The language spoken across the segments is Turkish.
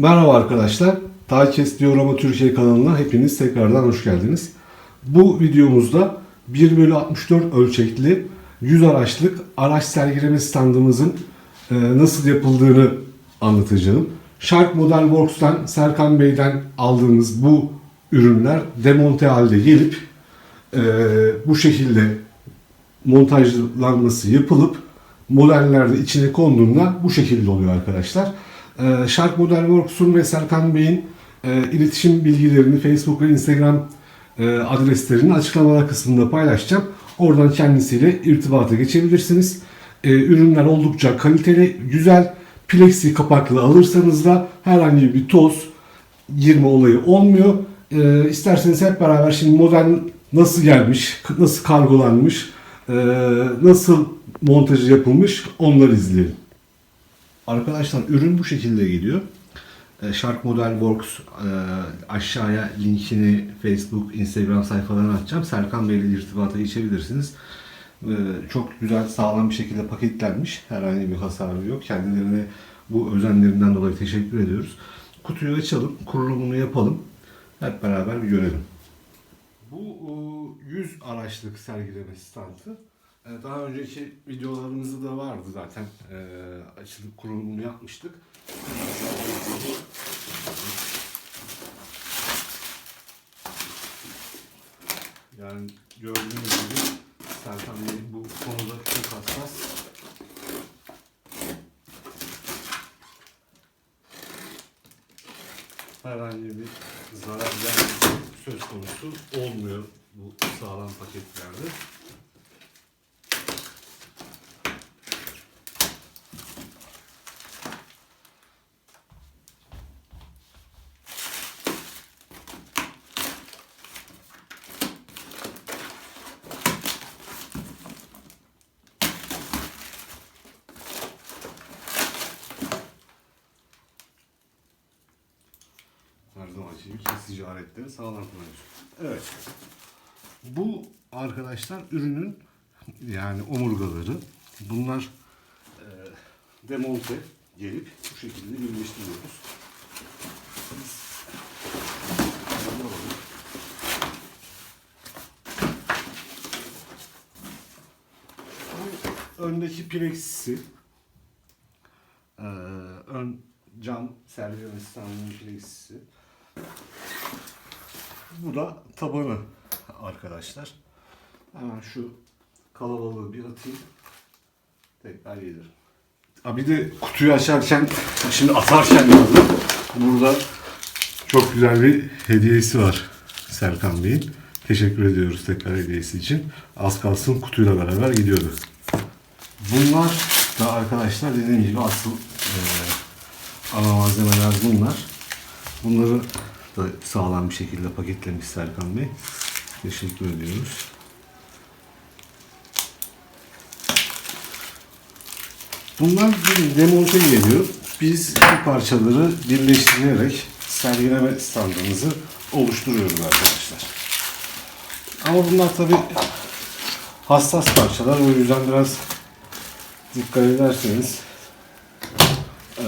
Merhaba arkadaşlar. Takes Diorama Türkiye kanalına hepiniz tekrardan hoş geldiniz. Bu videomuzda 1 bölü 64 ölçekli 100 araçlık araç sergileme standımızın e, nasıl yapıldığını anlatacağım. Shark Model Works'tan Serkan Bey'den aldığımız bu ürünler demonte halde gelip e, bu şekilde montajlanması yapılıp modellerde içine konduğunda bu şekilde oluyor arkadaşlar. Ee, Shark Model Works'un ve Serkan Bey'in e, iletişim bilgilerini Facebook ve Instagram e, adreslerini açıklamalar kısmında paylaşacağım. Oradan kendisiyle irtibata geçebilirsiniz. E, ürünler oldukça kaliteli, güzel. Plexi kapaklı alırsanız da herhangi bir toz girme olayı olmuyor. E, isterseniz hep beraber şimdi model nasıl gelmiş, nasıl kargolanmış, e, nasıl montajı yapılmış onları izleyelim. Arkadaşlar ürün bu şekilde geliyor. E, Shark Model Works e, aşağıya linkini Facebook, Instagram sayfalarına atacağım. Serkan Bey ile irtibata geçebilirsiniz. E, Çok güzel, sağlam bir şekilde paketlenmiş. Herhangi bir hasarı yok. Kendilerine bu özenlerinden dolayı teşekkür ediyoruz. Kutuyu açalım, kurulumunu yapalım. Hep beraber bir görelim. Bu e, 100 araçlık sergileme standı. E, Daha önceki videolarımızda da vardı zaten. E, Açılıp kurulumunu yapmıştık. Yani gördüğünüz gibi Serkan Bey bu konuda çok hassas. Herhangi bir zarar gelmesi söz konusu olmuyor bu sağlam paketlerde. Her aletleri sağlam kullanıyoruz. Evet. Bu arkadaşlar ürünün yani omurgaları. Bunlar e, demonte gelip bu şekilde birleştiriyoruz. Öndeki plexisi ee, ön cam sergileme standının plexisi. Bu da tabanı arkadaşlar. Hemen şu kalabalığı bir atayım. Tekrar gelirim. Ha bir de kutuyu açarken, şimdi atarken gördüm. Burada çok güzel bir hediyesi var Serkan Bey'in. Teşekkür ediyoruz tekrar hediyesi için. Az kalsın kutuyla beraber gidiyordu. Bunlar da arkadaşlar dediğim gibi asıl e, ana malzemeler bunlar. Bunları da sağlam bir şekilde paketlemiş Serkan Bey. Teşekkür ediyoruz. Bunlar bir demonte geliyor. Biz bu parçaları birleştirerek sergileme standımızı oluşturuyoruz arkadaşlar. Ama bunlar tabi hassas parçalar. O yüzden biraz dikkat ederseniz eee,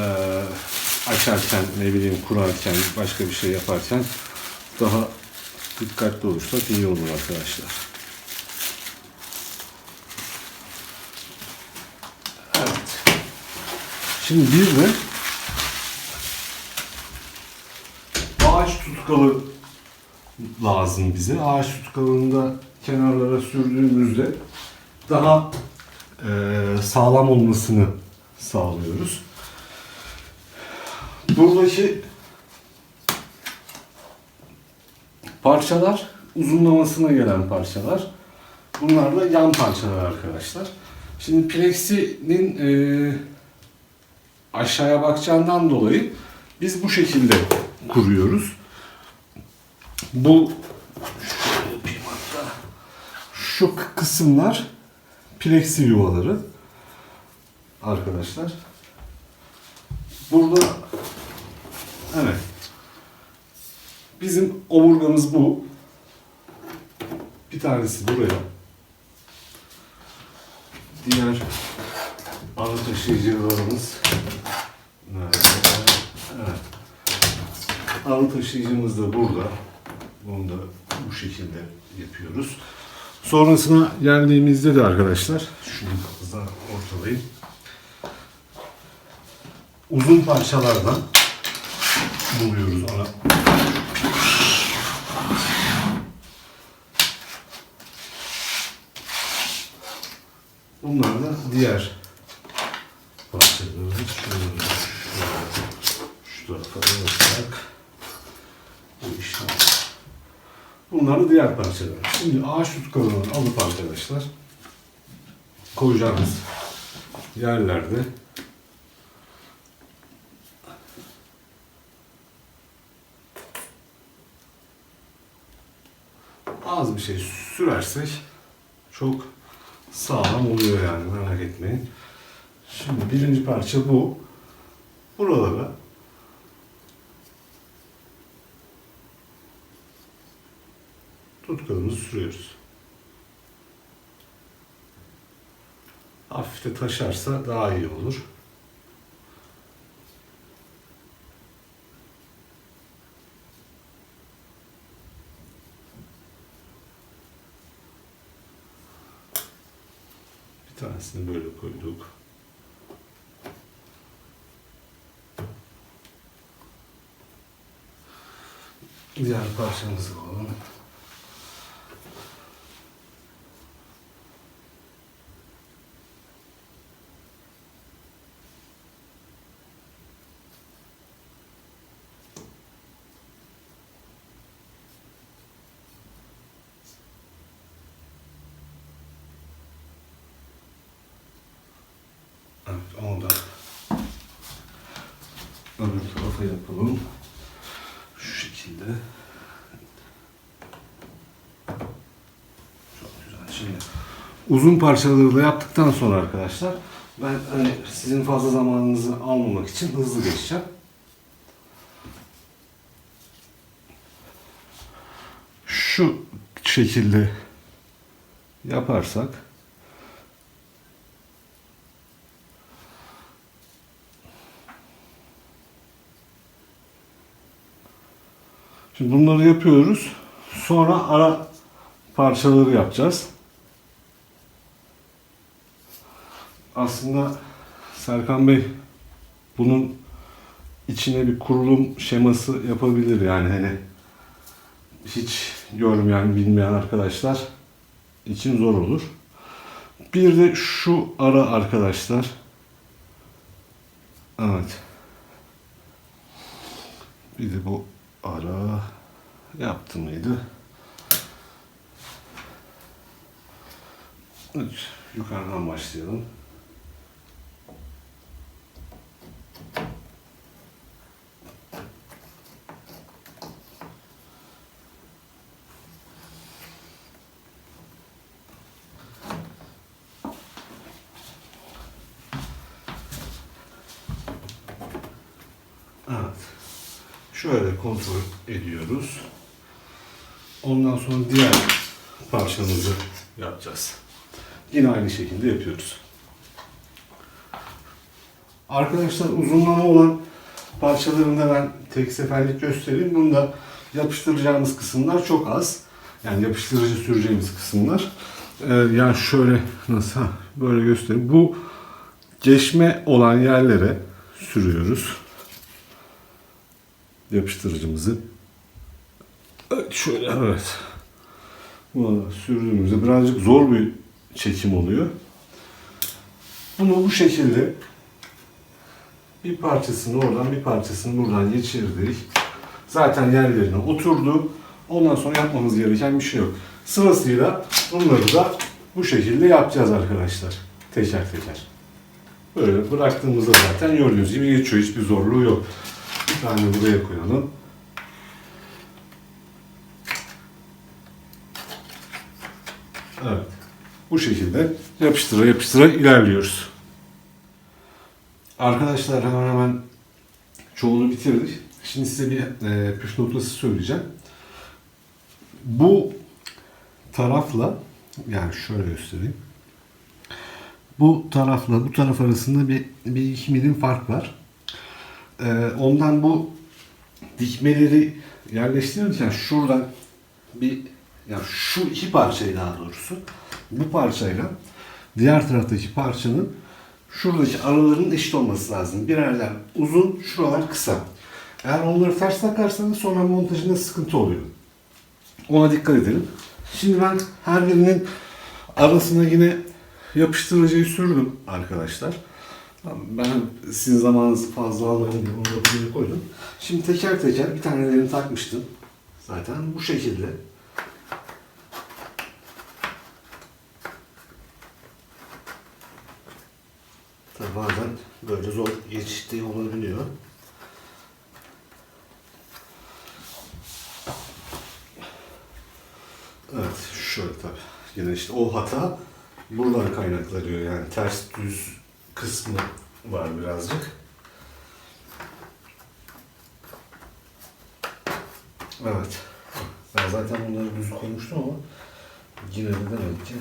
açarken ne bileyim kurarken başka bir şey yaparken daha dikkatli olursak iyi olur arkadaşlar. Evet. Şimdi bir de ağaç tutkalı lazım bize. Ağaç tutkalını da kenarlara sürdüğümüzde daha eee, sağlam olmasını sağlıyoruz. Buradaki parçalar uzunlamasına gelen parçalar. Bunlar da yan parçalar arkadaşlar. Şimdi Plexi'nin eee, aşağıya bakacağından dolayı biz bu şekilde kuruyoruz. Bu. Şu kısımlar plexi yuvaları arkadaşlar. Burada evet bizim omurgamız bu. Bir tanesi buraya. Diğer ana taşıyıcılarımız nerede? Evet. Ağır taşıyıcımız da burada. Bunu da bu şekilde yapıyoruz. Sonrasına geldiğimizde de arkadaşlar, şunu hızla ortalayayım. Uzun parçalardan buluyoruz ona. Bunlar da diğer parçalarımız. Şöyle, şu tarafa alırsak bu işte. Bunlar da diğer parçalar. Şimdi ağaç tutkalını alıp arkadaşlar koyacağımız yerlerde az bir şey sürersek çok sağlam oluyor yani merak etmeyin. Şimdi birinci parça bu. Buralara tutkalımızı sürüyoruz. Hafif de taşarsa daha iyi olur. Bir tanesini böyle koyduk. Diğer parçamızı alalım. Evet, onu da öbür tarafa yapalım. Şu şekilde. Çok güzel. Şimdi uzun parçaları da yaptıktan sonra arkadaşlar ben hani sizin fazla zamanınızı almamak için hızlı geçeceğim. Şu şekilde yaparsak Şimdi bunları yapıyoruz. Sonra ara parçaları yapacağız. Aslında Serkan Bey bunun içine bir kurulum şeması yapabilir yani hani hiç görmeyen bilmeyen arkadaşlar için zor olur. Bir de şu ara arkadaşlar. Evet. Bir de bu ara yaptı mıydı? Evet, yukarıdan başlayalım. Evet. Şöyle kontrol ediyoruz. Ondan sonra diğer parçamızı yapacağız. Yine aynı şekilde yapıyoruz. Arkadaşlar uzunlama olan parçalarını da ben tek seferlik göstereyim. Bunda yapıştıracağımız kısımlar çok az. Yani yapıştırıcı süreceğimiz kısımlar. Ee, yani şöyle nasıl böyle göstereyim. Bu geçme olan yerlere sürüyoruz yapıştırıcımızı. Evet, şöyle evet. Sürdüğümüzde birazcık zor bir çekim oluyor. Bunu bu şekilde bir parçasını oradan bir parçasını buradan geçirdik. Zaten yerlerine oturdu. Ondan sonra yapmamız gereken bir şey yok. Sırasıyla bunları da bu şekilde yapacağız arkadaşlar. Teker teker. Böyle bıraktığımızda zaten gördüğünüz gibi geçiyor. Hiçbir zorluğu yok. Bir tane buraya koyalım. Evet. Bu şekilde yapıştıra yapıştıra ilerliyoruz. Arkadaşlar hemen hemen çoğunu bitirdik. Şimdi size bir e, püf noktası söyleyeceğim. Bu tarafla yani şöyle göstereyim. Bu tarafla bu taraf arasında bir, bir iki milim fark var. Ee, ondan bu dikmeleri yerleştirirken şuradan bir yani şu iki parçayı daha doğrusu bu parçayla diğer taraftaki parçanın şuradaki araların eşit olması lazım. Birerler uzun, şuralar kısa. Eğer onları ters takarsanız sonra montajında sıkıntı oluyor. Ona dikkat edelim. Şimdi ben her birinin arasına yine yapıştırıcıyı sürdüm arkadaşlar. Ben sizin zamanınızı fazla diye onu da buraya koydum. Şimdi teker teker bir tanelerini takmıştım. Zaten bu şekilde. Tabii bazen böyle zor geçiştiği olabiliyor. Evet, şöyle tabii. Yine işte o hata buradan kaynaklanıyor yani ters düz kısmı var birazcık. Evet. Ben zaten bunları düz koymuştum ama yine de demek ki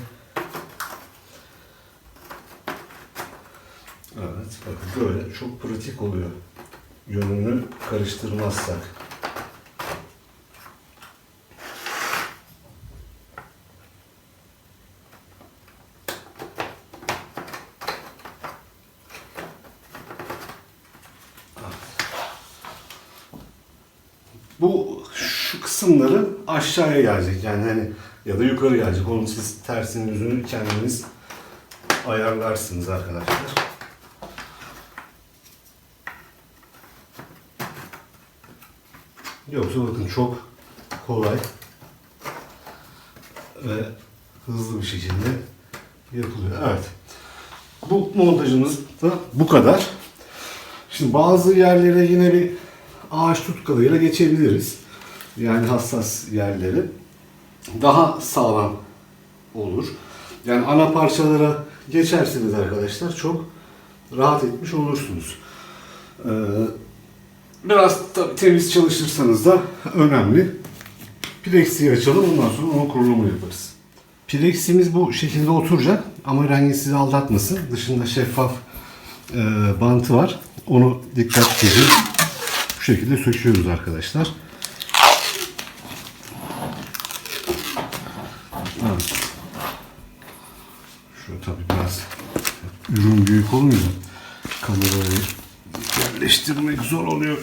Evet, bakın böyle çok pratik oluyor. Yönünü karıştırmazsak. Bu şu kısımları aşağıya gelecek yani hani ya da yukarı gelecek. Onu siz tersinin yüzünü kendiniz ayarlarsınız arkadaşlar. Yoksa bakın çok kolay ve hızlı bir şekilde yapılıyor. Evet. Bu montajımız da bu kadar. Şimdi bazı yerlere yine bir ağaç tutkalıyla geçebiliriz. Yani hassas yerleri. Daha sağlam olur. Yani ana parçalara geçerseniz arkadaşlar çok rahat etmiş olursunuz. Ee, biraz tabii temiz çalışırsanız da önemli. Plexi açalım ondan sonra onun kurulumu yaparız. Pleximiz bu şekilde oturacak ama rengi sizi aldatmasın. Dışında şeffaf e, bantı var. Onu dikkat edin. Bu şekilde söküyoruz arkadaşlar. Evet. Şu tabii biraz ürün büyük olunca kamerayı yerleştirmek zor oluyor.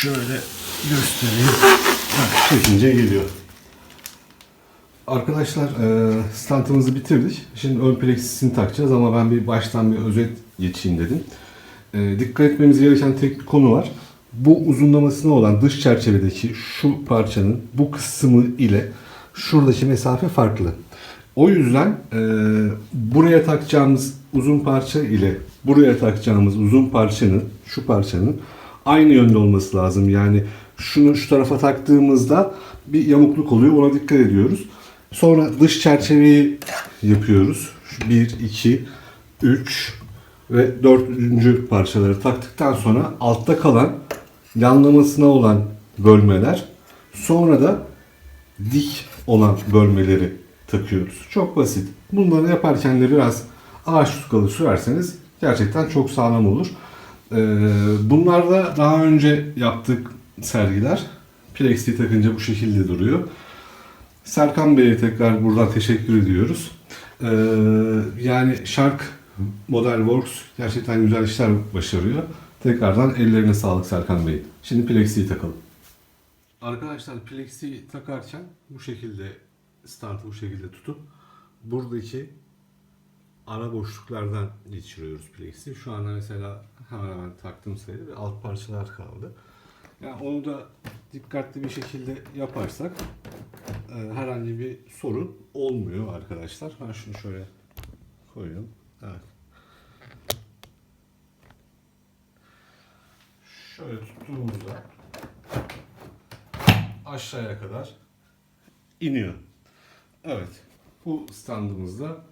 Şöyle göstereyim. Evet, çekince geliyor. Arkadaşlar e, stantımızı bitirdik. Şimdi ön plexisini takacağız ama ben bir baştan bir özet geçeyim dedim. E, dikkat etmemiz gereken tek bir konu var. Bu uzunlamasına olan dış çerçevedeki şu parçanın bu kısmı ile şuradaki mesafe farklı. O yüzden e, buraya takacağımız uzun parça ile buraya takacağımız uzun parçanın, şu parçanın aynı yönde olması lazım. Yani şunu şu tarafa taktığımızda bir yamukluk oluyor. Ona dikkat ediyoruz. Sonra dış çerçeveyi yapıyoruz. 1, 2, 3 ve 4. parçaları taktıktan sonra altta kalan yanlamasına olan bölmeler sonra da dik olan bölmeleri takıyoruz. Çok basit. Bunları yaparken de biraz ağaç tutkalı sürerseniz gerçekten çok sağlam olur. Ee, bunlar da daha önce yaptık sergiler. Plexi takınca bu şekilde duruyor. Serkan Bey'e tekrar buradan teşekkür ediyoruz. Ee, yani Shark Model Works gerçekten güzel işler başarıyor. Tekrardan ellerine sağlık Serkan Bey. Şimdi Plexi'yi takalım. Arkadaşlar Plexi takarken bu şekilde startı bu şekilde tutup buradaki ara boşluklardan geçiriyoruz Plexi. Şu anda mesela hemen hemen taktım sayıda ve alt parçalar kaldı. Yani onu da dikkatli bir şekilde yaparsak e, herhangi bir sorun olmuyor arkadaşlar. Ben şunu şöyle koyuyorum. Evet. Şöyle tuttuğumuzda aşağıya kadar iniyor. Evet. Bu standımız da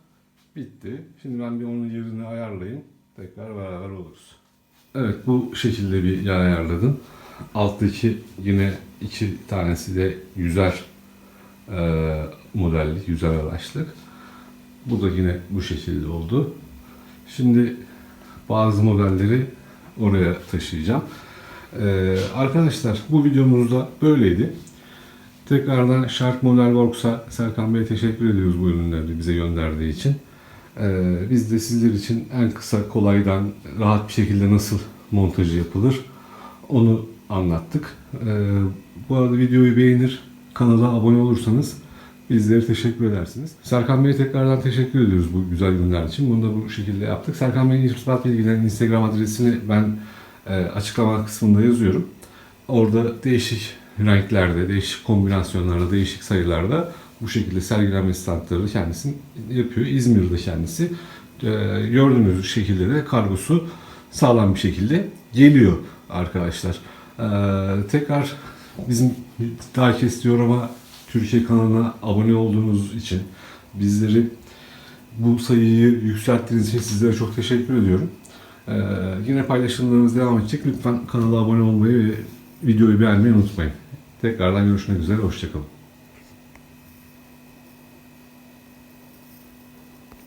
bitti. Şimdi ben bir onun yerini ayarlayayım. Tekrar beraber oluruz. Evet bu şekilde bir yer ayarladım. Alttaki yine iki tanesi de yüzer e, modellik, yüzer araçlık. Bu da yine bu şekilde oldu. Şimdi bazı modelleri oraya taşıyacağım. Ee, arkadaşlar bu videomuz da böyleydi. Tekrardan Shark Model Works'a Serkan Bey'e teşekkür ediyoruz bu ürünleri bize gönderdiği için. Ee, biz de sizler için en kısa kolaydan rahat bir şekilde nasıl montajı yapılır onu anlattık. Ee, bu arada videoyu beğenir, kanala abone olursanız bizlere teşekkür edersiniz. Serkan Bey'e tekrardan teşekkür ediyoruz bu güzel günler için. Bunu da bu şekilde yaptık. Serkan Bey'in irtibat bilgilerinin Instagram adresini ben e, açıklama kısmında yazıyorum. Orada değişik renklerde, değişik kombinasyonlarda, değişik sayılarda bu şekilde sergilenme standları kendisi yapıyor. İzmir'de kendisi. Ee, gördüğünüz şekilde de kargosu sağlam bir şekilde geliyor arkadaşlar. Ee, tekrar bizim Diecast ama Türkiye kanalına abone olduğunuz için bizleri bu sayıyı yükselttiğiniz için sizlere çok teşekkür ediyorum. Ee, yine paylaşımlarımız devam edecek. Lütfen kanala abone olmayı ve videoyu beğenmeyi unutmayın. Tekrardan görüşmek üzere. Hoşçakalın.